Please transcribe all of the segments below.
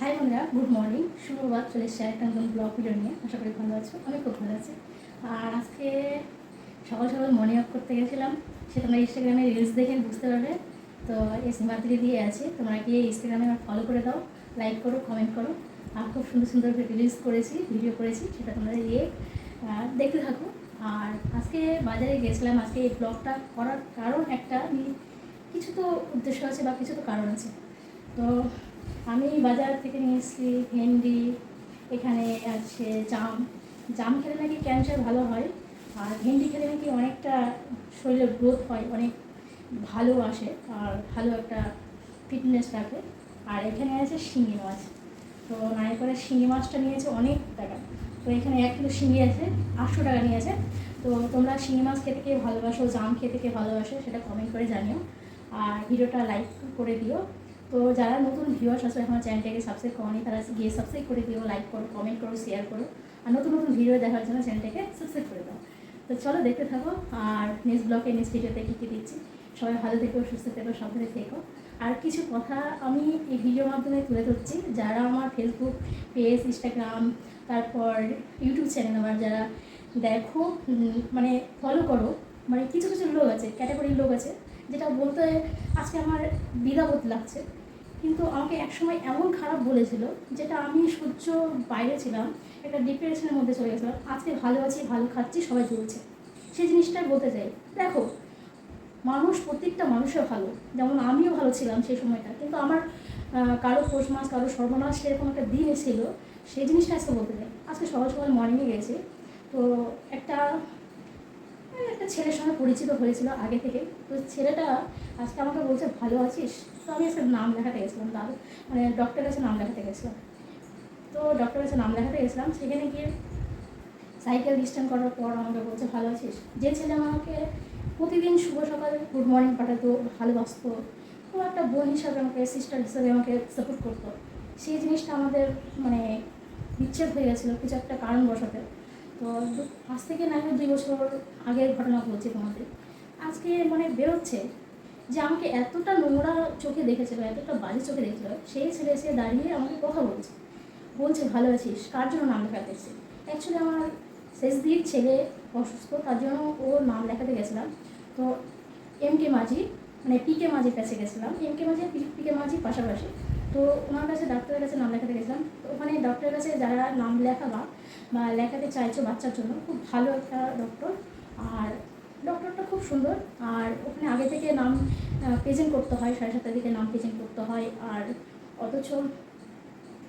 High বন্ধুরা good morning শুভবাদ চলে এসছে একটা নতুন ব্লগ ভিডিও নিয়ে। আশা করি ভালো আছো, আমি খুব ভালো আছি। আর আজকে সকাল সকাল মর্নিং ওয়াক করতে গেছিলাম। সে তোমরা ইনস্টাগ্রামে রিলস দেখে বুঝতে পারবে। তো এই সীমাদ্রি দিয়ে আছে। তোমরা গিয়ে ইনস্টাগ্রামে ফলো করে দাও লাইক করো কমেন্ট করো। আর খুব সুন্দর সুন্দর রিলস করেছি ভিডিও করেছি, সেটা তোমরা গিয়ে দেখতে থাকো। আর আজকে বাজারে গেছিলাম, আজকে এই ব্লগটা করার কারণ একটা। কিছু তো উদ্দেশ্য আছে বা কিছু তো কারণ আছে। তো আমি বাজার থেকে নিয়ে এসেছি, ভেন্ডি, এখানে আছে জাম। জাম খেলে নাকি ক্যান্সার ভালো হয়, আর ভেন্ডি খেলে নাকি অনেকটা শরীরের গ্রোথ হয়, অনেক ভালো আসে, আর ভালো একটা ফিটনেস রাখে আর এখানে আছে শিঙি মাছ। তো নায়করের শিঙি মাছটা নিয়েছে অনেক টাকা। তো এখানে এক কিলো শিঙি আছে, আটশো টাকা নিয়েছে। তো তোমরা শিঙি মাছ খেতে কে ভালোবাসো, জাম খেতে কে ভালোবাসো, সেটা কমেন্ট করে জানিও। আর ভিডিওটা লাইক করে দিও। তো যারা নতুন ভিউয়ার্স আছে, এখন চ্যানেলটাকে সাবস্ক্রাইব করনি তারা গিয়ে সাবস্ক্রাইব করে দিও লাইক করো কমেন্ট করো শেয়ার করো। আর নতুন নতুন ভিডিও দেখার জন্য চ্যানেলটাকে সাবস্ক্রাইব করে দাও। তো চলো দেখতে থাকো, আর নেক্সট ব্লগে নেক্সট ভিডিওতে কী কী দিচ্ছি? সবাই ভালো থেকো, সুস্থ থেকো, সাবধানে থেকো। আর কিছু কথা আমি এই ভিডিওর মাধ্যমে তুলে ধরছি। যারা আমার ফেসবুক পেজ ইনস্টাগ্রাম তারপর ইউটিউব চ্যানেল আমার যারা দেখো মানে ফলো করো মানে কিছু কিছু লোক আছে ক্যাটাগরির লোক আছে, যেটা বলতে আজকে আমার দ্বিধাবোধ লাগছে। কিন্তু আমাকে একসময় এমন খারাপ বলেছিল যেটা আমি সহ্য বাইরে ছিলাম, একটা ডিপ্রেশনের মধ্যে চলে গেছিলাম। আজকে ভালো আছি, ভালো খাচ্ছি, সবাই চলছে সেই জিনিসটাই বলতে চাই। দেখো, মানুষ প্রত্যেকটা মানুষও ভালো, যেমন আমিও ভালো ছিলাম সেই সময়টা। কিন্তু আমার কারও পৌষ মাস, কারও সর্বনাশ সেরকম একটা দিন এসেছিল, সেই জিনিসটা আজকে বলতে চাই। আজকে সকাল সকাল মর্নিংয়ে গেছে। তো একটা ছেলের সঙ্গে পরিচিত হয়েছিল আগে থেকে। তো ছেলেটা আজকে আমাকে বলছে, ভালো আছিস? তো আমি আজকে নাম লেখাতে গেছিলাম দাদু মানে ডক্টরের কাছে নাম লেখাতে গেছিলাম। তো ডক্টরের কাছে নাম লেখাতে গেছিলাম। সেখানে গিয়ে সাইকেল ডিস্টেন্স করার পর আমাকে বলছে, ভালো আছিস? যে ছেলে আমাকে প্রতিদিন শুভ সকালে গুড মর্নিং পাঠাতো ভালোবাসতো ও একটা বোন হিসাবে আমাকে সিস্টার হিসাবে আমাকে সাপোর্ট করতো। সেই জিনিসটা আমাদের মানে বিচ্ছেদ হয়ে গেছিল, কিছু একটা কারণ বসাতে তো আজ থেকে না দুই বছর আগের ঘটনা বলছি তোমাদের। আজকে মানে বেরোচ্ছে যে আমাকে এতটা নোংরা চোখে দেখেছিল এতটা বাজে চোখে দেখেছিল সেই ছেলে এসে দাঁড়িয়ে আমাকে কথা বলছে। বলছে, ভালো আছিস? কার জন্য নাম লেখাতে এসেছি? অ্যাকচুয়ালি আমার শেষ দিক ছেলে অসুস্থ, তার জন্য ওর নাম লেখাতে গেছিলাম। তো এম কে মাঝি মানে পি কে মাঝির কাছে গেছিলাম। এম কে মাঝি পি কে মাঝি পাশাপাশি। তো ওনার কাছে ডাক্তারের কাছে নাম লেখাতে গেছিলাম। তো ওখানে ডক্টরের কাছে যারা নাম লেখাবা বা লেখাতে চাইছো বাচ্চার জন্য খুব ভালো একটা ডক্টর আর ডক্টরটা খুব সুন্দর। আর ওখানে আগে থেকে নাম প্রেজেন্ট করতে হয় সাড়ে সাতটার দিকে নাম প্রেজেন্ট করতে হয়। আর অথচ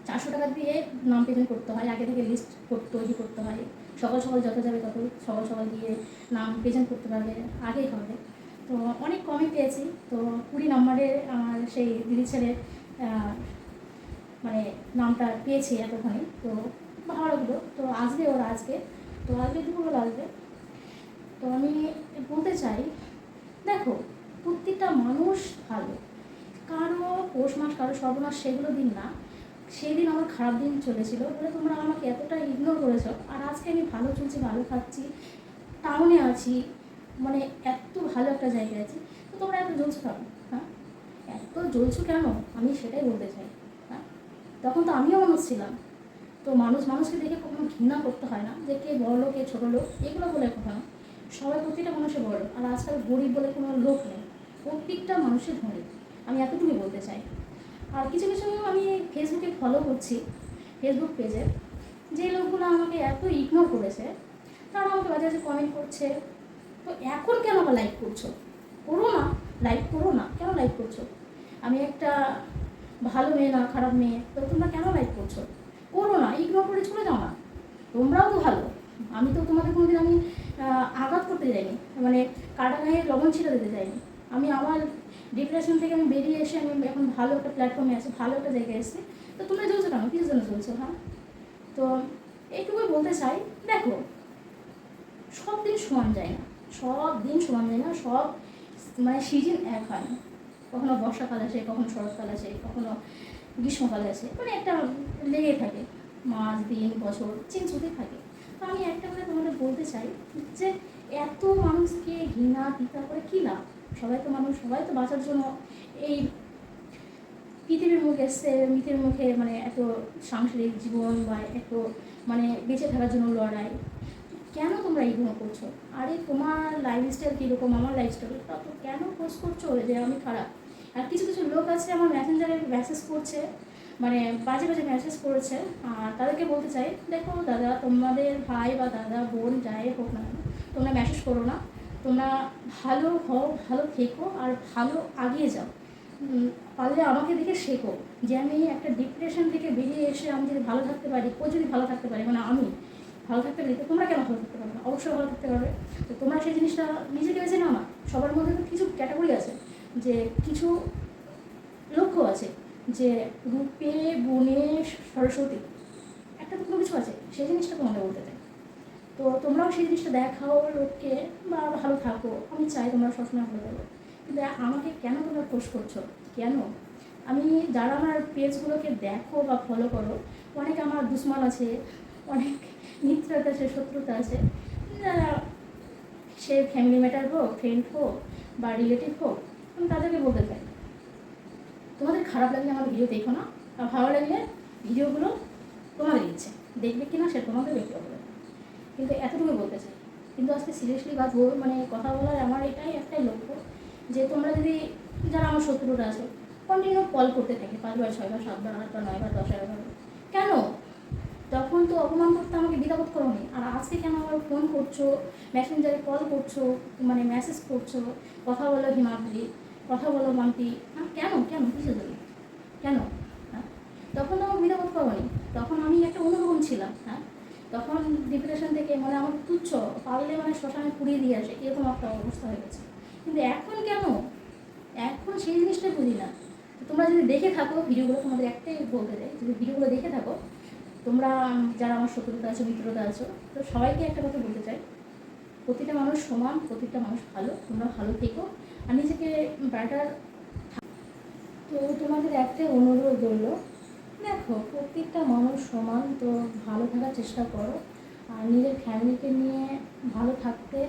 চারশো টাকা দিয়ে নাম প্রেজেন্ট করতে হয় আগে থেকে লিস্ট তৈরি করতে হয়। সকাল সকাল যত যাবে তত সকাল সকাল দিয়ে নাম প্রেজেন্ট করতে পারবে আগেই হবে। তো অনেক কমই পেয়েছি। তো কুড়ি নম্বরে সেই দিদি ছেলে আহ, মানে নামটা পেয়েছি এতক্ষণে। তো ভালো লাগল। তো আসবে ওরা আজকে। তো আজকে দুপুরবেলা আসবে। তো আমি বলতে চাই, দেখো, প্রত্যেকটা মানুষ ভালো। কারও পৌষ মাস, কারও সর্বনাশ সেগুলো দিন না। সেই দিন আমার খারাপ দিন চলেছিল। বলে তোমরা আমাকে এতটা ইগনোর করেছ। আর আজকে আমি ভালো চলছি, ভালো খাচ্ছি টাউনে আছি মানে এত ভালো একটা জায়গায় আছি। তো তোমরা এত জ্বলছো কেন হ্যাঁ এত জ্বলছো কেন? আমি সেটাই বলতে চাই হ্যাঁ? তখন তো আমিও মানুষ ছিলাম। তো মানুষ মানুষকে দেখে কখনো ঘৃণা করতে হয় না যে কে বড় লোক, কে ছোটো লোক, এগুলো বলে কথা না। সবাই প্রতিটা মানুষের বড় আর আজকাল গরিব বলে কোনো লোক নেই। প্রত্যেকটা মানুষের ধরে আমি এতটুকুই বলতে চাই। আর কিছু কিছু আমি ফেসবুকে ফলো করছি, ফেসবুক পেজে যে লোকগুলো আমাকে এত ইগনোর করেছে, তারা আমাকে মাঝে মাঝে কমেন্ট করছে, তো এখন কেন আবার লাইক করছ? করো না লাইক করো না। কেন লাইক করছ? একটা ভালো মেয়ে না, খারাপ মেয়ে, তো তোমরা কেন লাইক করছ? করো না ইগনোর করে চলে যাও না। তোমরাও তো ভালো। আমি তো তোমাদের কোনোদিন আমি আঘাত করতে যাইনি মানে কাটা গায়ে লবণ ছিঁড়ে দিতে যাইনি আমি আমার ডিপ্রেশন থেকে আমি বেরিয়ে এসে আমি এখন ভালো একটা প্ল্যাটফর্মে আছি, ভালো একটা জায়গায় এসেছি। তো তোমরা চলছো কেন? কিসের জন্য চলছো হ্যাঁ? তো এইটুকুই বলতে চাই, দেখো, সব দিন সমান যায় না। সব দিন সমান যায় না, সব মানে সিজন এক হয় না। কখনো বর্ষাকাল আসে, কখনো শরৎকাল আসে, কখনো গ্রীষ্মকাল আসে মানে একটা লেগে থাকে। মাস, দিন, বছর, চেঞ্জ হতে থাকে। তো আমি একটা কথা তোমাদের বলতে চাই যে এত মানুষকে ঘৃণা, পিতা করে কী লাভ? সবাই তো মানুষ, সবাই তো বাঁচার জন্য এই পৃথিবীর মুখে এসছে, মৃতের মুখে মানে এত সাংসারিক জীবন বা এত মানে বেঁচে থাকার জন্য লড়াই। কেন তোমরা ইগনোর করছ? আরে তোমার লাইফস্টাইল কীরকম, আমার লাইফস্টাইল তা তো কেন পোস্ট করছ? যে আমি খারাপ। আর কিছু কিছু লোক আছে আমার মেসেঞ্জারে মেসেজ করছে মানে বাজে বাজে মেসেজ করেছে। আর তাদেরকে বলতে চাই, দেখো দাদা, তোমাদের ভাই বা দাদা, বোন যাই হোক না তোমরা মেসেজ করো না। তোমরা ভালো হও, ভালো থেকো আর ভালো আগিয়ে যাও। পারলে আমাকে দেখে শেখো যে আমি একটা ডিপ্রেশন থেকে বেরিয়ে এসে আমি যদি ভালো থাকতে পারি, ও যদি ভালো থাকতে পারে মানে আমি ভালো থাকতে পারি তোমরা কেন ভালো থাকতে পারবে অবশ্যই ভালো থাকতে পারবে। তো তোমরা সেই জিনিসটা নিজেকে বেছে নাও না। সবার মধ্যে তো কিছু ক্যাটাগরি আছে। যে কিছু লক্ষ্য আছে, যে রূপে, গুণে, সরস্বতী, একটা কোনো কিছু আছে, সেই জিনিসটা তোমাদের বলতে চাই। তো তোমরাও সেই জিনিসটা দেখাও লোককে বা ভালো থাকো, আমি চাই তোমরা সবসময় ভালো থাকো। কিন্তু আমাকে কেন তোমরা পোস্ট করছ? কেন? আমি যারা আমার পেজগুলোকে দেখো বা ফলো করো, অনেক আমার দুশ্মন আছে, অনেক মিত্রতা আছে, শত্রুতা আছে সে ফ্যামিলি ম্যাটার হোক ফ্রেন্ড হোক, বা রিলেটিভ হোক আমি তাদেরকে বলতে চাই। তোমাদের খারাপ লাগলে আমার ভিডিও দেখো না, আর ভালো লাগলে ভিডিওগুলো তোমাদের ইচ্ছে। দেখবে কি না সেটা তোমাদের ব্যাপার। কিন্তু এতটুকু বলতে চাই। কিন্তু আজকে সিরিয়াসলি বল মানে কথা বলার আমার এটাই একটাই লক্ষ্য যে তোমরা যদি যারা আমার শত্রুরা আছে কন্টিনিউ কল করতে থাকে পাঁচবার, ছয়বার, সাতবার, আটবার, নয়বার দশ এগারো কেন? তখন তো অপমান করতে আমাকে বিদাবোধ করো নি। আর আজকে কেন আমার ফোন করছ মেসেঞ্জারে কল করছ মানে মেসেজ করছ, কথা বলো হিমাদ্রি। কথা বলো মাম্পি। হ্যাঁ কেন কেন কিছু জন্য? কেন? হ্যাঁ? তখন আমার বিদাবোধ করো নি তখন আমি একটা অন্যরকম ছিলাম হ্যাঁ? তখন ডিপ্রেশন থেকে মানে আমার তুচ্ছ, পারলে মানে শ্মশানে পুড়িয়ে দিয়ে আসে, এরকম একটা অবস্থা হয়ে গেছে। কিন্তু এখন কেন? এখন সেই জিনিসটা বুঝি না। তোমরা যদি দেখে থাকো ভিডিওগুলো, তোমাদের একটাই বলতে চাই, যদি ভিডিওগুলো দেখে থাকো, তোমরা যারা আমার শত্রুতা আছো, মিত্রতা আছো, তো সবাইকে একটা কথা বলতে চাই। প্রতিটা মানুষ সমান, প্রতিটা মানুষ ভালো, তোমরা ভালো থেকো। আর নিজেকে ব্যাটার তো তোমাদের একটাই অনুরোধ রইল। দেখো, প্রত্যেকটা মানুষ সমান, তো ভালো থাকার চেষ্টা করো। আর নিজের ফ্যামিলিকে নিয়ে ভালো থাকতে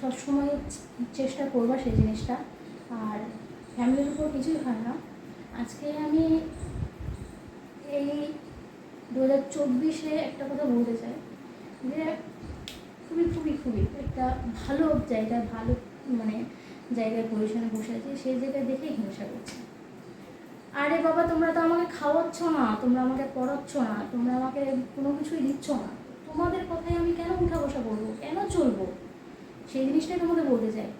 সবসময় চেষ্টা করবা সেই জিনিসটা। আর ফ্যামিলির উপর কিছুই হয় না। আজকে আমি এই দু হাজার চব্বিশে একটা কথা বলতে চাই। যে খুবই খুবই খুবই একটা ভালো জায়গা, ভালো মানে জায়গায় পজিশনে বসে আছি, সেই জায়গায় দেখেই হিংসা করছে। আরে বাবা, তোমরা তো আমাকে খাওয়াচ্ছ না, তোমরা আমাকে পড়াচ্ছ না, তোমরা আমাকে কোনো কিছুই দিচ্ছ না। তোমাদের কথায় আমি কেন উঠা বসা করব? কেন চলবো? সেই জিনিসটাই তোমাদের বলতে চাই।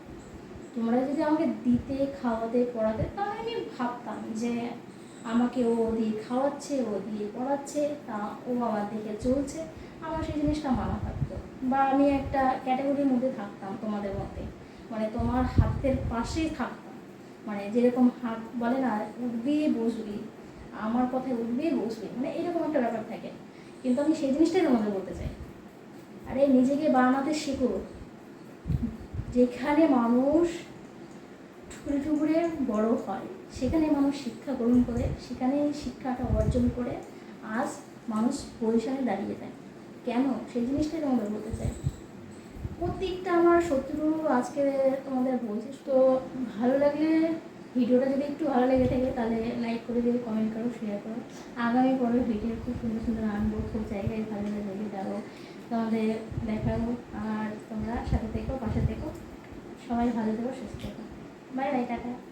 তোমরা যদি আমাকে দিতে, খাওয়াতে, পড়াতে, তাহলে আমি ভাবতাম যে আমাকে ও দিয়ে খাওয়াচ্ছে, ও দিয়ে পড়াচ্ছে, তা ও আমার দিকে চলছে। আমার সেই জিনিসটা মানা থাকতো। বা আমি একটা ক্যাটাগরির মধ্যে থাকতাম তোমাদের মতে মানে তোমার হাতের পাশেই থাকতাম মানে যেরকম হাত বলে না, উঠবি, বসবি। আমার কথায় উঠবি, বসবি। মানে এরকম একটা ব্যাপার থাকে। কিন্তু আমি সেই জিনিসটাই তোমাদের বলতে চাই। আরে নিজেকে বানাতে শেখো। যেখানে মানুষ ঠুকরে ঠুকরে বড় হয়, সেখানে মানুষ শিক্ষা গ্রহণ করে, সেখানে শিক্ষাটা অর্জন করে, আজ মানুষ পজিশনে দাঁড়িয়ে যায় কেন? সেই জিনিসটাই তোমাদের বলতে চাই। প্রত্যেকটা আমার শত্রু আজকে তোমাদের বলছিস তো, ভালো লাগলে ভিডিওটা যদি একটু ভালো লেগে থাকে তাহলে লাইক করে দিও কমেন্ট করো শেয়ার করো। আগামী পরের ভিডিও খুব সুন্দর সুন্দর আনব, খুব জায়গায় ভালো ভালো জায়গায় যাব। তোমাদের দেখাবো, আর তোমরা সাথে থেকো, পাশে থেকো। সবাই ভালো থেকো, সুস্থ থেকো। Bye bye tata.